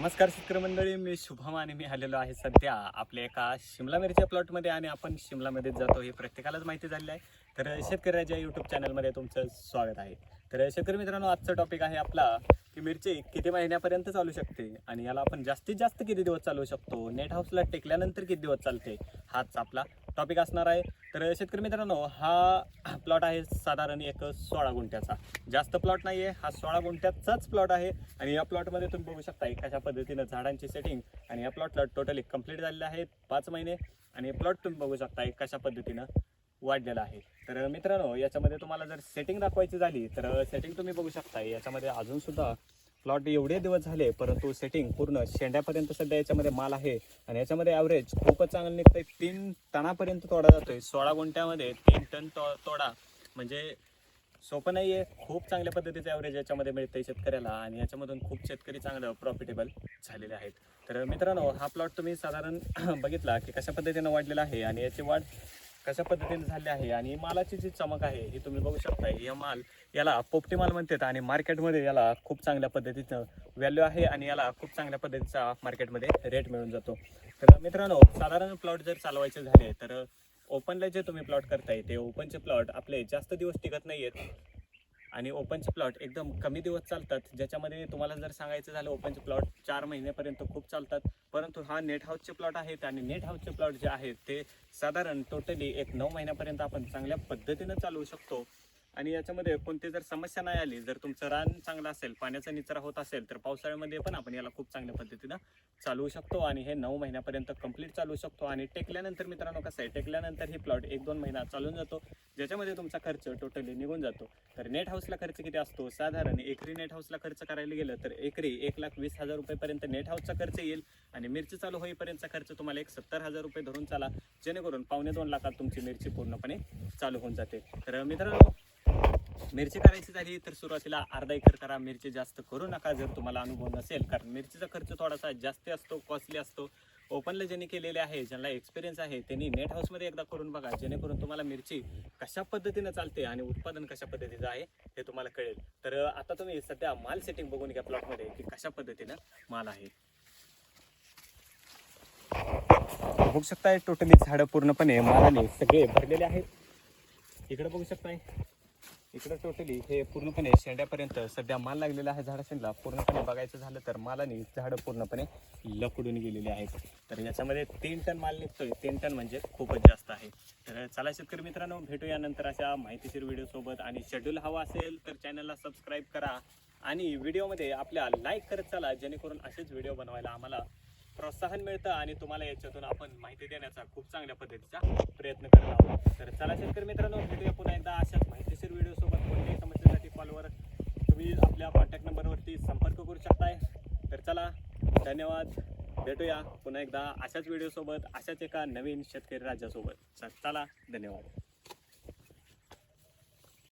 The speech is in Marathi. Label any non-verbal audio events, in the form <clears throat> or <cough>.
नमस्कार शेतकरी मंडळी मी शुभम आणि मी आलेलो आहे सध्या आपल्या एका शिमला मिरच्या प्लॉटमध्ये आणि आपण शिमलामध्येच जातो हे प्रत्येकालाच माहिती झालेलं आहे. तर शेतकऱ्याच्या यूट्यूब चॅनलमध्ये तुमचं स्वागत आहे. तर शेतकरी मित्रांनो आजचा टॉपिक आहे आपला की मिरची किती महिन्यापर्यंत चालू शकते आणि याला आपण जास्तीत जास्त किती दिवस चालू शकतो? नेट हाऊसला टेकल्यानंतर किती दिवस चालते? हाच आपला टॉपिक असणार आहे. तर शेतकरी मित्रांनो हा प्लॉट आहे साधारण एक सोळा गुंठ्याचा. जास्त प्लॉट नाही आहे हा सोळा गुंठ्याचाच प्लॉट आहे. आणि या प्लॉटमध्ये तुम्ही बघू शकता कशा पद्धतीनं झाडांची सेटिंग आणि या प्लॉटला टोटली कंप्लीट झालेले आहे पाच महिने. आणि प्लॉट तुम्ही बघू शकता कशा पद्धतीनं वाढलेला आहे. तर मित्रांनो याच्यामध्ये तुम्हाला जर सेटिंग दाखवायची झाली तर सेटिंग तुम्ही बघू शकता याच्यामध्ये अजूनसुद्धा प्लॉट एवढे दिवस झाले परंतु सेटिंग पूर्ण शेंड्यापर्यंत सध्या याच्यामध्ये माल आहे. आणि याच्यामध्ये ॲव्हरेज खूपच चांगलं निघतंय. तीन टनापर्यंत तोडा जातोय. सोळा गुंठ्यामध्ये तीन टन तो तोडा. म्हणजे सोपं नाही आहे खूप चांगल्या पद्धतीचं ॲव्हरेज याच्यामध्ये मिळतंय शेतकऱ्याला. आणि याच्यामधून खूप शेतकरी चांगलं प्रॉफिटेबल झालेले आहेत. तर मित्रांनो हा प्लॉट तुम्ही साधारण <clears throat> बघितला की कशा पद्धतीनं वाढलेला आहे. आणि याची वाढ कशा पद्धतीने झाली आहे आणि मालाची जी चमक आहे ही तुम्ही बघू शकता या माल याला पोपटी माल म्हणतात आणि मार्केटमध्ये याला खूप चांगल्या पद्धतीचं व्हॅल्यू आहे आणि याला खूप चांगल्या पद्धतीचा मार्केटमध्ये रेट मिळून जातो. तर मित्रांनो साधारण प्लॉट जर चालवायचे झाले तर ओपनला जे तुम्ही प्लॉट करताय ते ओपनचे प्लॉट आपले जास्त दिवस टिकत नाही आहेत आणि ओपनचे प्लॉट एकदम कमी दिवस चालतात. ज्याच्यामध्ये तुम्हाला जर सांगायचं झालं ओपनचे प्लॉट चार महिन्यापर्यंत खूप चालतात. परंतु हा नेट हाऊसचे प्लॉट आहेत आणि नेट हाऊसचे प्लॉट जे आहेत ते साधारण टोटली एक नऊ महिन्यापर्यंत आपण चांगल्या पद्धतीनं चालवू शकतो. आणि याच्यामध्ये कोणती जर समस्या नाही आली जर तुमचं रान चांगलं असेल पाण्याचा निचरा होत असेल तर पावसाळ्यामध्ये पण आपण याला खूप चांगल्या पद्धतीनं चालवू शकतो आणि हे नऊ महिन्यापर्यंत कंप्लीट चालवू शकतो. आणि टेकल्यानंतर मित्रांनो कसं आहे? टेकल्यानंतर ही प्लॉट एक दोन महिना चालून जातो. ज्याच्यामध्ये तुमचा खर्च टोटली निघून जातो. तर नेट हाऊसला खर्च किती असतो? साधारण एकरी नेट हाऊसला खर्च करायला गेलं तर एकरी एक लाख वीस हजार रुपयेपर्यंत नेट हाऊसचा खर्च येईल. आणि मिरची चालू होईपर्यंतचा खर्च तुम्हाला एक सत्तर हजार रुपये धरून चाला. जेणेकरून पावणे दोन लाखात तुमची मिरची पूर्णपणे चालू होऊन जाते. तर मित्रांनो मिरची करायची झाली तर सुरुवातीला अर्धा एकर करा मिरची जास्त करू नका जर तुम्हाला अनुभव नसेल. कारण मिरचीचा खर्च थोडासा जास्त असतो कॉस्टली असतो. ओपनला ज्यांनी केलेले आहे ज्यांना एक्सपिरियन्स आहे त्यांनी नेट हाऊसमध्ये एकदा करून बघा. जेणेकरून तुम्हाला मिरची कशा पद्धतीनं चालते आणि उत्पादन कशा पद्धतीचं आहे हे तुम्हाला कळेल. तर आता तुम्ही सध्या माल सेटिंग बघून घ्या प्लॉटमध्ये की कशा पद्धतीनं माल आहे. बघू शकताय टोटली झाडं पूर्णपणे मालाने सगळे भरलेले आहेत. इकडे बघू शकताय. इकडे टोटली हे पूर्णपणे शेंड्यापर्यंत सध्या माल लागलेला आहे झाडाशेंडला. पूर्णपणे बघायचं झालं तर मालाने झाडं पूर्णपणे लकडून गेलेली आहेत. तर याच्यामध्ये तीन टन माल निघतोय. तीन टन म्हणजे खूपच जास्त आहे. तर चला शेतकरी मित्रांनो भेटूया नंतर अशा माहितीशीर व्हिडिओसोबत आणि शेड्यूल हवा असेल तर चॅनलला सबस्क्राईब करा. आणि व्हिडिओमध्ये आपल्या लाईक करत चला जेणेकरून असेच व्हिडिओ बनवायला आम्हाला प्रोत्साहन मिळतं आणि तुम्हाला याच्यातून आपण माहिती देण्याचा खूप चांगल्या पद्धतीचा प्रयत्न करत आहोत. तर चला शेतकरी मित्रांनो भेटूया पुन्हा एकदा अशाच माहितीशीर व्हिडिओ सोबत कोणत्याही समस्येसाठी कॉलवर तुम्ही आपल्या कॉन्टॅक्ट नंबरवरती संपर्क करू शकताय. तर चला धन्यवाद. भेटूया पुन्हा एकदा अशाच व्हिडिओसोबत अशाच एका नवीन शेतकरी राज्यासोबत चला धन्यवाद.